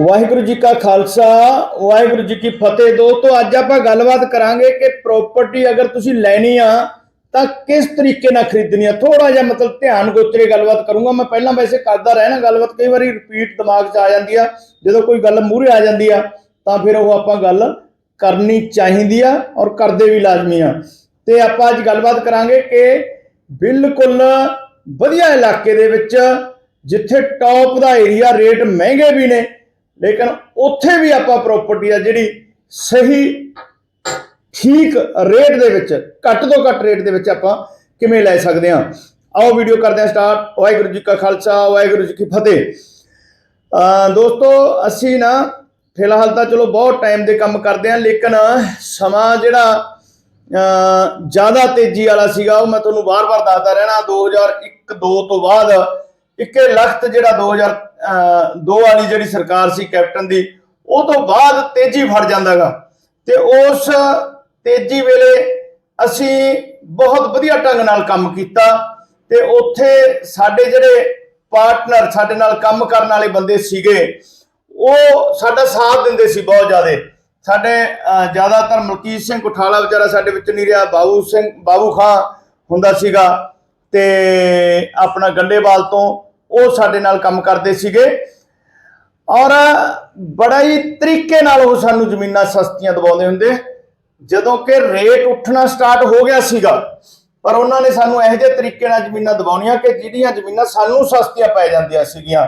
ਵਾਹਿਗੁਰੂ ਜੀ ਕਾ ਖਾਲਸਾ, ਵਾਹਿਗੁਰੂ ਜੀ ਕੀ ਫਤਿਹ। ਦੋਸਤੋ, ਅੱਜ ਆਪਾਂ ਗੱਲਬਾਤ ਕਰਾਂਗੇ ਕਿ ਪ੍ਰਾਪਰਟੀ ਅਗਰ ਤੁਸੀਂ ਲੈਣੀ ਆ, ਤਾਂ ਕਿਸ ਤਰੀਕੇ ਨਾਲ ਖਰੀਦਣੀ ਆ? ਥੋੜਾ ਜਿਹਾ ਮਤਲਬ ਧਿਆਨ ਗੋਚਰੇ ਗੱਲਬਾਤ ਕਰੂੰਗਾ। ਮੈਂ ਪਹਿਲਾਂ ਵੈਸੇ ਕਰਦਾ ਰਹਿਣਾ ਗੱਲਬਾਤ, ਕਈ ਵਾਰੀ ਰਿਪੀਟ ਦਿਮਾਗ 'ਚ ਆ ਜਾਂਦੀ ਆ। ਜਦੋਂ ਕੋਈ ਗੱਲ ਮੂਹਰੇ ਆ ਜਾਂਦੀ ਆ, ਤਾਂ ਫਿਰ ਉਹ ਆਪਾਂ ਗੱਲ ਕਰਨੀ ਚਾਹੀਦੀ ਆ ਔਰ ਕਰਦੇ ਵੀ ਲਾਜ਼ਮੀ ਆ। ਤੇ ਆਪਾਂ ਅੱਜ ਗੱਲਬਾਤ ਕਰਾਂਗੇ ਕਿ ਬਿਲਕੁਲ ਵਧੀਆ ਇਲਾਕੇ ਦੇ ਵਿੱਚ, ਜਿੱਥੇ ਟੌਪ ਦਾ ਏਰੀਆ ਰੇਟ ਮਹਿੰਗੇ ਵੀ ਨੇ ਲੇਕਿਨ ਉੱਥੇ ਵੀ ਆਪਾਂ ਪ੍ਰਾਪਰਟੀ ਆ ਜਿਹੜੀ ਸਹੀ, ਠੀਕ ਰੇਟ ਦੇ ਵਿੱਚ, ਘੱਟ ਤੋਂ ਘੱਟ ਰੇਟ ਦੇ ਵਿੱਚ ਆਪਾਂ ਕਿਵੇਂ ਲੈ ਸਕਦੇ ਹਾਂ। ਆਓ ਵੀਡੀਓ ਕਰਦੇ ਹਾਂ ਸਟਾਰਟ ਵਾਹਿਗੁਰੂ ਜੀ ਕਾ ਖਾਲਸਾ, ਵਾਹਿਗੁਰੂ ਜੀ ਕੀ ਫਤਿਹ। ਅਹ ਦੋਸਤੋ, ਅਸੀਂ ਨਾ ਫਿਲਹਾਲ ਤਾਂ ਚਲੋ ਬਹੁਤ ਟਾਈਮ ਦੇ ਕੰਮ ਕਰਦੇ ਹਾਂ, ਲੇਕਿਨ ਸਮਾਂ ਜਿਹੜਾ ਜ਼ਿਆਦਾ ਤੇਜ਼ੀ ਵਾਲਾ ਸੀਗਾ, ਉਹ ਮੈਂ ਤੁਹਾਨੂੰ ਵਾਰ-ਵਾਰ ਦੱਸਦਾ ਰਹਿਣਾ 2001 2 ਤੋਂ ਬਾਅਦ ਇੱਕੇ ਲਖਤ ਜਿਹੜਾ ਦੋ ਵਾਲੀ ਜਿਹੜੀ ਸਰਕਾਰ ਸੀ ਕੈਪਟਨ ਦੀ, ਉਹ ਤੋਂ ਬਾਅਦ ਤੇਜ਼ੀ ਫੜ ਜਾਂਦਾਗਾ। ਤੇ ਉਸ ਤੇਜ਼ੀ ਵੇਲੇ ਅਸੀਂ ਬਹੁਤ ਵਧੀਆ ਢੰਗ ਨਾਲ ਕੰਮ ਕੀਤਾ ਤੇ ਉੱਥੇ ਸਾਡੇ ਜਿਹੜੇ ਪਾਰਟਨਰ ਸਾਡੇ ਨਾਲ ਕੰਮ ਕਰਨ ਵਾਲੇ ਬੰਦੇ ਸੀਗੇ, ਉਹ ਸਾਡਾ ਸਾਥ ਦਿੰਦੇ ਸੀ ਬਹੁਤ ਜ਼ਿਆਦਾ। ਸਾਡੇ ਜ਼ਿਆਦਾਤਰ ਮਲਕੀਤ ਸਿੰਘ ਕੋਠਾਲਾ ਵਿਚਾਰਾ ਸਾਡੇ ਵਿੱਚ ਨਹੀਂ ਰਿਹਾ, ਬਾਬੂ ਸਿੰਘ, ਬਾਬੂ ਖਾਂ ਹੁੰਦਾ ਸੀਗਾ ਤੇ ਆਪਣਾ ਗੰਡੇਵਾਲ ਤੋਂ ਉਹ ਸਾਡੇ ਨਾਲ ਕੰਮ ਕਰਦੇ ਸੀਗੇ। ਔਰ ਬੜਾ ਹੀ ਤਰੀਕੇ ਨਾਲ ਉਹ ਸਾਨੂੰ ਜ਼ਮੀਨਾਂ ਸਸਤੀਆਂ ਦਵਾਉਂਦੇ ਹੁੰਦੇ। ਜਦੋਂ ਕਿ ਰੇਟ ਉੱਠਣਾ ਸਟਾਰਟ ਹੋ ਗਿਆ ਸੀਗਾ, ਪਰ ਉਹਨਾਂ ਨੇ ਸਾਨੂੰ ਇਹੋ ਜਿਹੇ ਤਰੀਕੇ ਨਾਲ ਜ਼ਮੀਨਾਂ ਦਵਾਉਣੀਆਂ ਕਿ ਜਿਹੜੀਆਂ ਜ਼ਮੀਨਾਂ ਸਾਨੂੰ ਸਸਤੀਆਂ ਪੈ ਜਾਂਦੀਆਂ ਸੀਗੀਆਂ।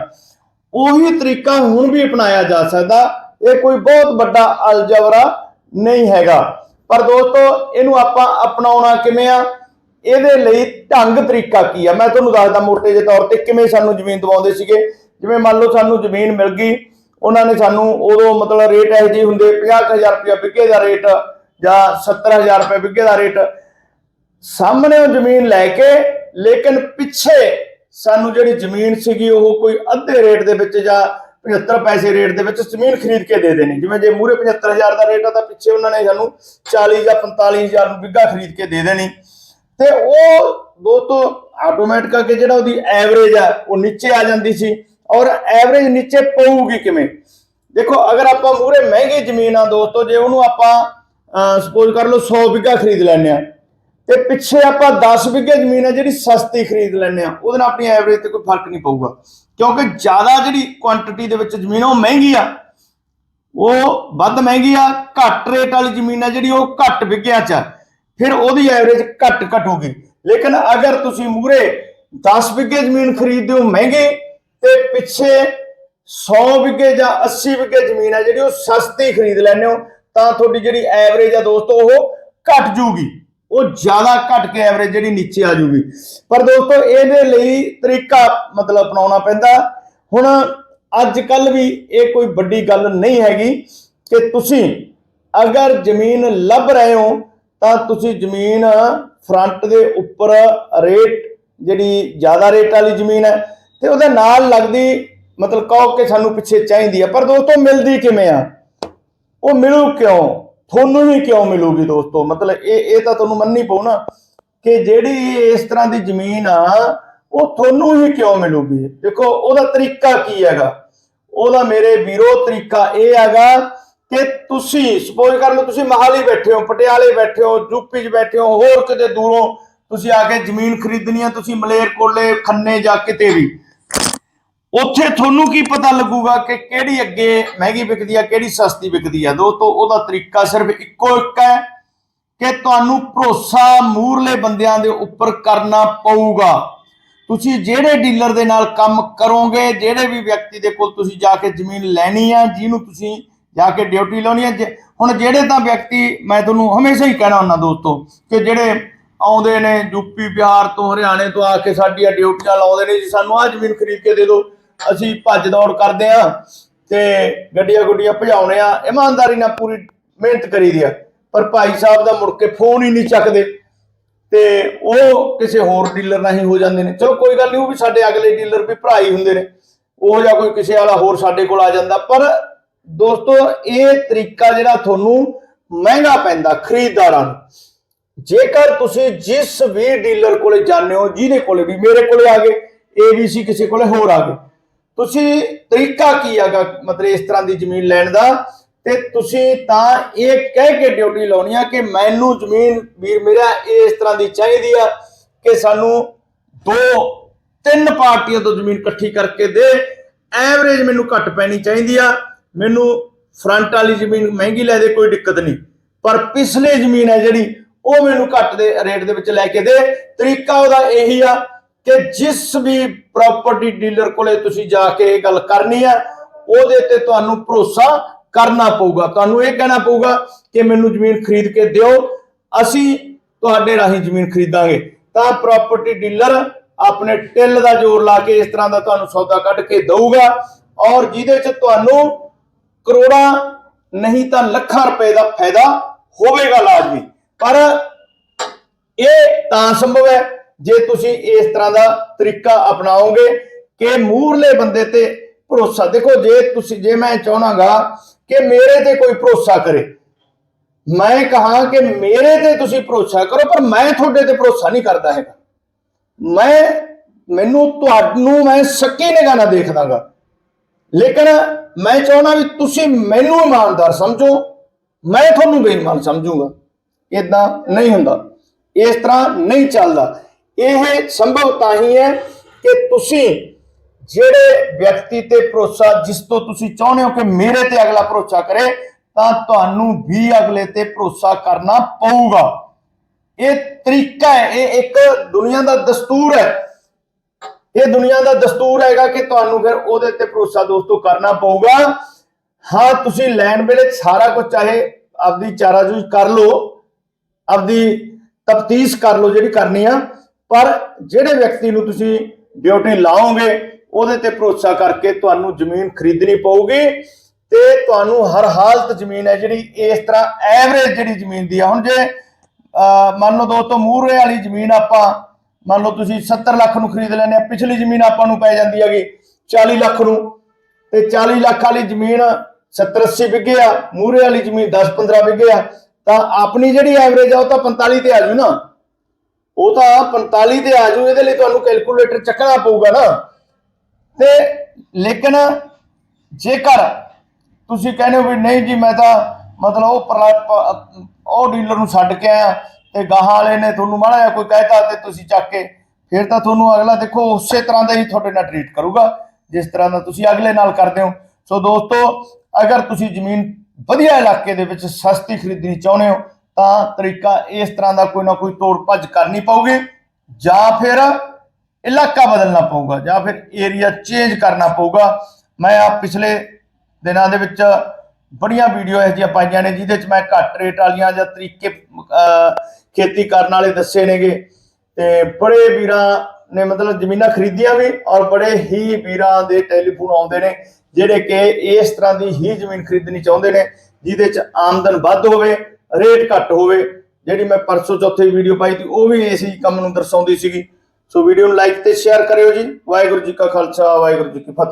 ਉਹੀ ਤਰੀਕਾ ਹੁਣ ਵੀ ਅਪਣਾਇਆ ਜਾ ਸਕਦਾ। ਇਹ ਕੋਈ ਬਹੁਤ ਵੱਡਾ ਅਲਜਬਰਾ ਨਹੀਂ ਹੈਗਾ। ਪਰ ਦੋਸਤੋ, ਇਹਨੂੰ ਆਪਾਂ ਅਪਣਾਉਣਾ ਕਿਵੇਂ ਆ? ਇਹਦੇ ਲਈ ਢੰਗ ਤਰੀਕਾ ਕੀ ਆ? ਮੈਂ ਤੁਹਾਨੂੰ ਦੱਸਦਾ ਮੋਟੇ ਜਿਹੇ ਤੌਰ ਤੇ ਕਿਵੇਂ ਸਾਨੂੰ ਜ਼ਮੀਨ ਦਵਾਉਂਦੇ ਸੀਗੇ। ਜਿਵੇਂ ਮੰਨ ਲਓ ਸਾਨੂੰ ਜ਼ਮੀਨ ਮਿਲ ਗਈ, ਉਹਨਾਂ ਨੇ ਸਾਨੂੰ ਉਦੋਂ ਮਤਲਬ ਰੇਟ ਇਹੋ ਜਿਹੇ ਹੁੰਦੇ 50000 ਰੁਪਏ ਬਿੱਗੇ ਦਾ ਰੇਟ ਜਾਂ 70000 ਰੁਪਏ ਬਿੱਗੇ ਦਾ ਰੇਟ ਸਾਹਮਣੇ ਉਹ ਜ਼ਮੀਨ ਲੈ ਕੇ, ਲੇਕਿਨ ਪਿੱਛੇ ਸਾਨੂੰ ਜਿਹੜੀ ਜ਼ਮੀਨ ਸੀਗੀ, ਉਹ ਕੋਈ ਅੱਧੇ ਰੇਟ ਦੇ ਵਿੱਚ ਜਾਂ 75 ਪੈਸੇ ਰੇਟ ਦੇ ਵਿੱਚ ਜ਼ਮੀਨ ਖਰੀਦ ਕੇ ਦੇ ਦੇਣੀ। ਜਿਵੇਂ ਜੇ ਮੂਰੇ 75000 ਦਾ ਰੇਟ ਆ, ਤਾਂ ਪਿੱਛੇ ਉਹਨਾਂ ਨੇ ਸਾਨੂੰ 40 ਜਾਂ 45000 ਨੂੰ ਬਿੱਗਾ ਖਰੀਦ ਕੇ ਦੇ ਦੇਣੀ। ਤੇ ਉਹ ਦੋਸਤੋ ਆਟੋਮੈਟਿਕ ਕਿ ਜਿਹੜਾ ਉਹਦੀ ਐਵਰੇਜ ਆ, ਉਹ ਨੀਚੇ ਆ ਜਾਂਦੀ ਸੀ। ਔਰ ਐਵਰੇਜ ਨੀਚੇ ਪਊਗੀ ਕਿਵੇਂ? ਦੇਖੋ, ਅਗਰ ਆਪਾਂ ਮੂਰੇ ਮਹਿੰਗੀ ਜ਼ਮੀਨ ਆ ਦੋਸਤੋ, ਜੇ ਉਹਨੂੰ ਆਪਾਂ ਸਪੋਜ਼ ਕਰ ਲਓ 100 ਬਿੱਗਾ ਖਰੀਦ ਲੈਂਦੇ ਆ ਤੇ ਪਿੱਛੇ ਆਪਾਂ 10 ਬਿੱਗੇ ਜ਼ਮੀਨ ਆ ਜਿਹੜੀ ਸਸਤੀ ਖਰੀਦ ਲੈਂਦੇ ਆ ਉਹਦੇ ਨਾਲ ਆਪਣੀ ਐਵਰੇਜ ਤੇ ਕੋਈ ਫ਼ਰਕ ਨਹੀਂ ਪਊਗਾ। ਕਿਉਂਕਿ ਜ਼ਿਆਦਾ ਜਿਹੜੀ ਕੁਆਂਟੀਟੀ ਦੇ ਵਿੱਚ ਜ਼ਮੀਨ ਉਹ ਮਹਿੰਗੀ ਆ। ਉਹ ਵੱਧ ਮਹਿੰਗੀ ਆ, ਘੱਟ ਰੇਟ ਵਾਲੀ ਜ਼ਮੀਨ ਆ ਜਿਹੜੀ, ਉਹ ਘੱਟ ਵਿਗਿਆ ਚ ਆ। ਫਿਰ ਉਹਦੀ ਐਵਰੇਜ ਘੱਟ ਘਟੂਗੀ। ਲੇਕਿਨ ਅਗਰ ਤੁਸੀਂ ਮੂਰੇ 10 ਵਿਗੇ ਜ਼ਮੀਨ ਖਰੀਦਦੇ ਹੋ ਮਹਿੰਗੇ, ਤੇ ਪਿੱਛੇ 100 ਵਿਗੇ ਜਾਂ 80 ਵਿਗੇ ਜ਼ਮੀਨ ਹੈ ਜਿਹੜੀ ਉਹ ਸਸਤੀ ਖਰੀਦ ਲੈਂਦੇ ਹੋ, ਤਾਂ ਤੁਹਾਡੀ ਜਿਹੜੀ ਐਵਰੇਜ ਆ ਦੋਸਤੋ, ਉਹ ਘਟ ਜੂਗੀ ਉਹ ਜ਼ਿਆਦਾ ਘਟ ਕੇ ਐਵਰੇਜ ਜਿਹੜੀ ਨੀਚੇ ਆ ਜੂਗੀ ਪਰ ਦੋਸਤੋ, ਇਹਦੇ ਲਈ ਤਰੀਕਾ ਮਤਲਬ ਅਪਣਾਉਣਾ ਪੈਂਦਾ। ਹੁਣ ਅੱਜ ਕੱਲ ਵੀ ਇਹ ਕੋਈ ਵੱਡੀ ਗੱਲ ਨਹੀਂ ਹੈਗੀ ਕਿ ਤੁਸੀਂ ਅਗਰ ਜ਼ਮੀਨ ਲੱਭ ਰਹੇ ਹੋ ਤਾਂ ਤੁਸੀਂ ਜ਼ਮੀਨ ਫਰੰਟ ਦੇ ਉੱਪਰ ਰੇਟ ਜਿਹੜੀ ਜ਼ਿਆਦਾ ਰੇਟ ਵਾਲੀ ਜ਼ਮੀਨ ਹੈ, ਤੇ ਉਹਦੇ ਨਾਲ ਲੱਗਦੀ ਮਤਲਬ ਕਹੋ ਕਿ ਸਾਨੂੰ ਪਿੱਛੇ ਚਾਹੀਦੀ ਹੈ। ਪਰ ਦੋਸਤੋ, ਮਿਲਦੀ ਕਿਵੇਂ ਆ? ਉਹ ਮਿਲੂ ਕਿਉਂ? ਤੁਹਾਨੂੰ ਹੀ ਕਿਉਂ ਮਿਲੂਗੀ ਦੋਸਤੋ? ਮਤਲਬ ਇਹ ਇਹ ਤਾਂ ਤੁਹਾਨੂੰ ਮੰਨਣੀ ਪਊ ਨਾ ਕਿ ਜਿਹੜੀ ਇਸ ਤਰ੍ਹਾਂ ਦੀ ਜ਼ਮੀਨ ਆ, ਉਹ ਤੁਹਾਨੂੰ ਹੀ ਕਿਉਂ ਮਿਲੂਗੀ? ਦੇਖੋ, ਉਹਦਾ ਤਰੀਕਾ ਕੀ ਹੈਗਾ? ਉਹਦਾ ਮੇਰੇ ਵੀਰੋ, ਤਰੀਕਾ ਇਹ ਹੈਗਾ ਕਿ ਤੁਸੀਂ ਸਪੋਜ਼ ਕਰ ਲਓ ਤੁਸੀਂ ਮਹਾਲੀ ਬੈਠੇ ਹੋ, ਪਟਿਆਲੇ ਬੈਠੇ ਹੋ ਯੂਪੀ 'ਚ ਬੈਠੇ ਹੋ, ਹੋਰ ਕਿਤੇ ਦੂਰੋਂ ਤੁਸੀਂ ਆ ਕੇ ਜ਼ਮੀਨ ਖਰੀਦਣੀ ਆ, ਤੁਸੀਂ ਮਲੇਰਕੋਟਲੇ ਖੰਨੇ ਜਾਂ ਕਿਤੇ ਵੀ ਉੱਥੇ ਤੁਹਾਨੂੰ ਕੀ ਪਤਾ ਲੱਗੂਗਾ ਕਿ ਕਿਹੜੀ ਅੱਗੇ ਮਹਿੰਗੀ ਵਿਕਦੀ ਆ, ਕਿਹੜੀ ਸਸਤੀ ਵਿਕਦੀ ਆ। ਦੋਸਤੋ, ਉਹਦਾ ਤਰੀਕਾ ਸਿਰਫ ਇੱਕੋ ਇੱਕ ਹੈ ਕਿ ਤੁਹਾਨੂੰ ਭਰੋਸਾ ਮੂਰਲੇ ਬੰਦਿਆਂ ਦੇ ਉੱਪਰ ਕਰਨਾ ਪਊਗਾ। ਤੁਸੀਂ ਜਿਹੜੇ ਡੀਲਰ ਦੇ ਨਾਲ ਕੰਮ ਕਰੋਗੇ, ਜਿਹੜੇ ਵੀ ਵਿਅਕਤੀ ਦੇ ਕੋਲ ਤੁਸੀਂ ਜਾ ਕੇ ਜ਼ਮੀਨ ਲੈਣੀ ਆ, ਜਿਹਨੂੰ ਤੁਸੀਂ ਜਾ ਕੇ ਡਿਊਟੀ ਲਾਉਣੀ ਹੈ ਹੁਣ ਜਿਹੜੇ ਤਾਂ ਵਿਅਕਤੀ, ਮੈਂ ਤੁਹਾਨੂੰ ਹਮੇਸ਼ਾ ਹੀ ਕਹਿਣਾ ਹੁੰਦਾ ਦੋਸਤੋ, ਕਿ ਜਿਹੜੇ ਆਉਂਦੇ ਨੇ ਯੂਪੀ ਬਿਹਾਰ ਤੋਂ, ਹਰਿਆਣੇ ਤੋਂ ਆ ਕੇ ਸਾਡੀਆਂ ਡਿਊਟੀਆਂ ਲਾਉਂਦੇ ਨੇ ਜੀ, ਸਾਨੂੰ ਆ ਜ਼ਮੀਨ ਖਰੀਦ ਕੇ ਦੇ ਦਿਓ। ਅਸੀਂ ਭੱਜ ਦੌੜ ਕਰਦੇ ਆ ਤੇ ਗੱਡੀਆਂ ਗੁੱਡੀਆਂ ਭਜਾਉਣੇ ਆ। ਇਮਾਨਦਾਰੀ ਨਾਲ ਪੂਰੀ ਮਿਹਨਤ ਕਰੀਦੀ ਆ। ਪਰ ਭਾਈ ਸਾਹਿਬ ਦਾ ਮੁੜ ਕੇ ਫੋਨ ਹੀ ਨਹੀਂ ਚੱਕਦੇ। ਤੇ ਉਹ ਕਿਸੇ ਹੋਰ ਡੀਲਰ ਨਾਲ ਹੀ ਹੋ ਜਾਂਦੇ ਨੇ। ਚਲੋ ਕੋਈ ਗੱਲ ਨਹੀਂ, ਉਹ ਵੀ ਸਾਡੇ ਅਗਲੇ ਡੀਲਰ ਵੀ ਭਰਾ ਹੀ ਹੁੰਦੇ ਨੇ। ਉਹ ਜਾਂ ਕੋਈ ਕਿਸੇ ਵਾਲਾ ਹੋਰ ਸਾਡੇ ਕੋਲ ਆ ਜਾਂਦਾ। ਪਰ ਦੋਸਤੋ, ਇਹ ਤਰੀਕਾ ਜਿਹੜਾ ਤੁਹਾਨੂੰ ਮਹਿੰਗਾ ਪੈਂਦਾ ਖਰੀਦਦਾਰਾਂ ਨੂੰ। ਜੇਕਰ ਤੁਸੀਂ ਜਿਸ ਵੀ ਡੀਲਰ ਕੋਲੇ ਜਾਂਦੇ ਹੋ, ਜਿਹਦੇ ਕੋਲੇ ਵੀ, ਮੇਰੇ ਕੋਲੇ ਆ ਗਏ ABC ਕਿਸੇ ਕੋਲੇ ਹੋਰ ਆ ਗਏ। ਤੁਸੀਂ ਤਰੀਕਾ ਕੀ ਹੈਗਾ ਮਤਲਬ ਇਸ ਤਰ੍ਹਾਂ ਦੀ ਜ਼ਮੀਨ ਲੈਣ ਦਾ? ਤੇ ਤੁਸੀਂ ਤਾਂ ਇਹ ਕਹਿ ਕੇ ਡਿਊਟੀ ਲਾਉਣੀ ਆ ਕਿ ਮੈਨੂੰ ਜ਼ਮੀਨ ਵੀਰ ਮੇਰਾ ਇਸ ਤਰ੍ਹਾਂ ਦੀ ਚਾਹੀਦੀ ਆ ਕਿ ਸਾਨੂੰ ਦੋ, ਤਿੰਨ ਪਾਰਟੀਆਂ ਤੋਂ ਜ਼ਮੀਨ ਇਕੱਠੀ ਕਰਕੇ ਦੇ। ਐਵਰੇਜ ਮੈਨੂੰ ਘੱਟ ਪੈਣੀ ਚਾਹੀਦੀ ਆ। ਮੈਨੂੰ ਫਰੰਟ ਵਾਲੀ ਜ਼ਮੀਨ ਮਹਿੰਗੀ ਲੈ ਦੇ, ਕੋਈ ਦਿੱਕਤ ਨਹੀਂ। ਪਰ ਪਿਛਲੀ ਜ਼ਮੀਨ ਹੈ ਜਿਹੜੀ, ਉਹ ਮੈਨੂੰ ਘੱਟ ਦੇ ਰੇਟ ਦੇ ਵਿੱਚ ਲੈ ਕੇ ਦੇ। ਤਰੀਕਾ ਉਹਦਾ ਇਹੀ ਆ ਕਿ ਜਿਸ ਵੀ ਪ੍ਰਾਪਰਟੀ ਡੀਲਰ ਕੋਲੇ ਤੁਸੀਂ ਜਾ ਕੇ ਇਹ ਗੱਲ ਕਰਨੀ ਆ, ਉਹਦੇ ਤੇ ਤੁਹਾਨੂੰ ਭਰੋਸਾ ਕਰਨਾ ਪਊਗਾ। ਤੁਹਾਨੂੰ ਇਹ ਕਹਿਣਾ ਪਊਗਾ ਕਿ ਮੈਨੂੰ ਜ਼ਮੀਨ ਖਰੀਦ ਕੇ ਦਿਓ, ਅਸੀਂ ਤੁਹਾਡੇ ਰਾਹੀਂ ਜ਼ਮੀਨ ਖਰੀਦਾਂਗੇ। ਤਾਂ ਪ੍ਰਾਪਰਟੀ ਡੀਲਰ ਆਪਣੇ ਟਿੱਲ ਦਾ ਜ਼ੋਰ ਲਾ ਕੇ ਇਸ ਤਰ੍ਹਾਂ ਦਾ ਤੁਹਾਨੂੰ ਸੌਦਾ ਕੱਢ ਕੇ ਦਊਗਾ ਔਰ ਜਿਹਦੇ ਚ ਤੁਹਾਨੂੰ ਕਰੋੜਾਂ ਨਹੀਂ ਤਾਂ ਲੱਖਾਂ ਰੁਪਏ ਦਾ ਫਾਇਦਾ ਹੋਵੇਗਾ ਲਾਜ਼ਮੀ ਪਰ ਇਹ ਤਾਂ ਸੰਭਵ ਹੈ, ਜੇ ਤੁਸੀਂ ਇਸ ਤਰ੍ਹਾਂ ਦਾ ਤਰੀਕਾ ਅਪਣਾਓਗੇ ਕਿ ਮੂਰਲੇ ਬੰਦੇ ਤੇ ਭਰੋਸਾ। ਦੇਖੋ, ਜੇ ਤੁਸੀਂ, ਜੇ ਮੈਂ ਚਾਹਣਾਗਾ ਕਿ ਮੇਰੇ ਤੇ ਕੋਈ ਭਰੋਸਾ ਕਰੇ, ਮੈਂ ਕਹਾ ਕਿ ਮੇਰੇ ਤੇ ਤੁਸੀਂ ਭਰੋਸਾ ਕਰੋ, ਪਰ ਮੈਂ ਤੁਹਾਡੇ ਤੇ ਭਰੋਸਾ ਨਹੀਂ ਕਰਦਾ ਹੈਗਾ। ਮੈਂ, ਮੈਨੂੰ ਤੁਹਾਨੂੰ, ਮੈਂ ਸੱਕੀ ਨਿਗਾਹ ਨਾਲ ਦੇਖਦਾਗਾ। ਲੇਕਿਨ ਮੈਂ ਚਾਹੁੰਦਾ ਵੀ ਤੁਸੀਂ ਮੈਨੂੰ ਇਮਾਨਦਾਰ ਸਮਝੋ, ਮੈਂ ਤੁਹਾਨੂੰ ਬੇਈਮਾਨ ਸਮਝੂਗਾ। ਇਦਾਂ ਨਹੀਂ ਹੁੰਦਾ। ਇਸ ਤਰ੍ਹਾਂ ਨਹੀਂ ਚੱਲਦਾ। ਇਹ ਸੰਭਵ ਤਾਂ ਹੀ ਹੈ ਕਿ ਤੁਸੀਂ ਜਿਹੜੇ ਵਿਅਕਤੀ ਤੇ ਭਰੋਸਾ ਜਿਸ ਤੋਂ ਤੁਸੀਂ ਚਾਹੁੰਦੇ ਹੋ ਕਿ ਮੇਰੇ ਤੇ ਅਗਲਾ ਭਰੋਸਾ ਕਰੇ, ਤਾਂ ਤੁਹਾਨੂੰ ਵੀ ਅਗਲੇ ਤੇ ਭਰੋਸਾ ਕਰਨਾ ਪਊਗਾ। ਇਹ ਤਰੀਕਾ ਹੈ, ਇਹ ਇੱਕ ਦੁਨੀਆ ਦਾ ਦਸਤੂਰ ਹੈ। ਇਹ ਦੁਨੀਆ ਦਾ ਦਸਤੂਰ ਹੈਗਾ ਕਿ ਤੁਹਾਨੂੰ ਫਿਰ ਉਹਦੇ ਤੇ ਭਰੋਸਾ ਦੋਸਤੋ ਕਰਨਾ ਪਊਗਾ। ਹਾਂ, ਤੁਸੀਂ ਲੈਣ ਵੇਲੇ ਸਾਰਾ ਕੁਝ ਚਾਹੇ ਆਪਦੀ ਚਾਰਾਜੂਜ ਕਰ ਲਓ, ਆਪਦੀ ਤਫਤੀਸ਼ ਕਰ ਲਓ ਜਿਹੜੀ ਕਰਨੀ ਆ, ਪਰ ਜਿਹੜੇ ਵਿਅਕਤੀ ਨੂੰ ਤੁਸੀਂ ਡਿਊਟੀ ਲਾਓਗੇ, ਉਹਦੇ ਤੇ ਭਰੋਸਾ ਕਰਕੇ ਤੁਹਾਨੂੰ ਜ਼ਮੀਨ ਖਰੀਦਣੀ ਪਊਗੀ ਤੇ ਤੁਹਾਨੂੰ ਹਰ ਹਾਲਤ ਜ਼ਮੀਨ ਹੈ ਜਿਹੜੀ ਇਸ ਤਰ੍ਹਾਂ ਐਵਰੇਜ ਜਿਹੜੀ ਜ਼ਮੀਨ ਦੀ ਆ। ਹੁਣ ਜੇ, ਅਹ ਮੰਨ ਲਓ ਦੋਸਤੋ ਮੂਹਰੇ ਵਾਲੀ ਜ਼ਮੀਨ ਆਪਾਂ ਮੰਨ ਲਓ ਤੁਸੀਂ 70 ਲੱਖ ਨੂੰ ਖਰੀਦ ਲੈਂਦੇ ਆ, ਪਿਛਲੀ ਜ਼ਮੀਨ ਆਪਾਂ ਨੂੰ ਪੈ ਜਾਂਦੀ ਹੈਗੀ 40 ਲੱਖ ਨੂੰ। ਤੇ 40 ਲੱਖ ਵਾਲੀ ਜ਼ਮੀਨ 70 80 ਵਿਗੇ ਆ, ਮੂਹਰੇ ਵਾਲੀ ਜ਼ਮੀਨ 10 15 ਵਿਗੇ ਆ, ਤਾਂ ਆਪਣੀ ਜਿਹੜੀ ਐਵਰੇਜ ਆ ਉਹ ਤਾਂ 45 ਤੇ ਆ ਜੂ ਨਾ। ਉਹ ਤਾਂ 45 ਤੇ ਆ ਜੂ, ਇਹਦੇ ਲਈ ਤੁਹਾਨੂੰ ਕੈਲਕੂਲੇਟਰ ਚੱਕਣਾ ਪਊਗਾ ਨਾ। ਤੇ ਲੇਕਿਨ ਜੇਕਰ ਤੁਸੀਂ ਕਹਿੰਦੇ ਹੋ ਵੀ ਨਹੀਂ ਜੀ, ਮੈਂ ਤਾਂ ਮਤਲਬ ਉਹ ਉਹ ਡੀਲਰ ਨੂੰ ਛੱਡ ਕੇ ਆਇਆ ਤੇ ਗਾਹਾਂ ਵਾਲੇ ਨੇ ਤੁਹਾਨੂੰ ਮਾੜਾ ਜਿਹਾ ਕੋਈ ਕਹਿਤਾ ਤੇ ਤੁਸੀਂ ਚੱਕ ਕੇ ਫਿਰ ਤਾਂ ਤੁਹਾਨੂੰ ਅਗਲਾ ਦੇਖੋ ਉਸੇ ਤਰ੍ਹਾਂ ਦਾ ਹੀ ਤੁਹਾਡੇ ਨਾਲ ਟਰੀਟ ਕਰੂਗਾ, ਜਿਸ ਤਰ੍ਹਾਂ ਦਾ ਤੁਸੀਂ ਅਗਲੇ ਨਾਲ ਕਰਦੇ ਹੋ। ਸੋ ਦੋਸਤੋ, ਅਗਰ ਤੁਸੀਂ ਜ਼ਮੀਨ ਵਧੀਆ ਇਲਾਕੇ ਦੇ ਵਿੱਚ ਸਸਤੀ ਖਰੀਦਣੀ ਚਾਹੁੰਦੇ ਹੋ, ਤਾਂ ਤਰੀਕਾ ਇਸ ਤਰ੍ਹਾਂ ਦਾ ਕੋਈ ਨਾ ਕੋਈ ਤੋੜ ਭੱਜ ਕਰਨੀ ਪਊਗੀ, ਜਾਂ ਫਿਰ ਇਲਾਕਾ ਬਦਲਣਾ ਪਊਗਾ, ਜਾਂ ਫਿਰ ਏਰੀਆ ਚੇਂਜ ਕਰਨਾ ਪਊਗਾ। ਮੈਂ ਆ ਪਿਛਲੇ ਦਿਨਾਂ ਦੇ ਵਿੱਚ ਬੜੀਆਂ ਵੀਡੀਓ ਇਹੋ ਜਿਹੀਆਂ ਪਾਈਆਂ ਨੇ, ਜਿਹਦੇ 'ਚ ਮੈਂ ਘੱਟ ਰੇਟ ਵਾਲੀਆਂ ਜਾਂ ਤਰੀਕੇ ਖੇਤੀ ਕਰਨ ਵਾਲੇ ਦੱਸੇ ਨੇਗੇ। ਤੇ ਬੜੇ ਵੀਰਾਂ ਨੇ ਮਤਲਬ ਜ਼ਮੀਨਾਂ ਖਰੀਦੀਆਂ ਵੀ ਔਰ ਬੜੇ ਹੀ ਵੀਰਾਂ ਦੇ ਟੈਲੀਫੋਨ ਆਉਂਦੇ ਨੇ, ਜਿਹੜੇ ਕਿ ਇਸ ਤਰ੍ਹਾਂ ਦੀ ਹੀ ਜ਼ਮੀਨ ਖਰੀਦਣੀ ਚਾਹੁੰਦੇ ਨੇ, ਜਿਹਦੇ ਚ ਆਮਦਨ ਵੱਧ ਹੋਵੇ ਰੇਟ ਘੱਟ ਹੋਵੇ। ਜਿਹੜੀ ਮੈਂ ਪਰਸੋਂ ਚੌਥੇ ਵੀਡੀਓ ਪਾਈ ਸੀ, ਉਹ ਵੀ ਇਸੇ ਕੰਮ ਨੂੰ ਦਰਸਾਉਂਦੀ ਸੀਗੀ। ਸੋ ਵੀਡੀਓ ਨੂੰ ਲਾਈਕ ਤੇ ਸ਼ੇਅਰ ਕਰਿਓ ਜੀ। ਵਾਹਿਗੁਰੂ ਜੀ ਕਾ ਖਾਲਸਾ, ਵਾਹਿਗੁਰੂ ਜੀ ਕੀ ਫਤਿਹ।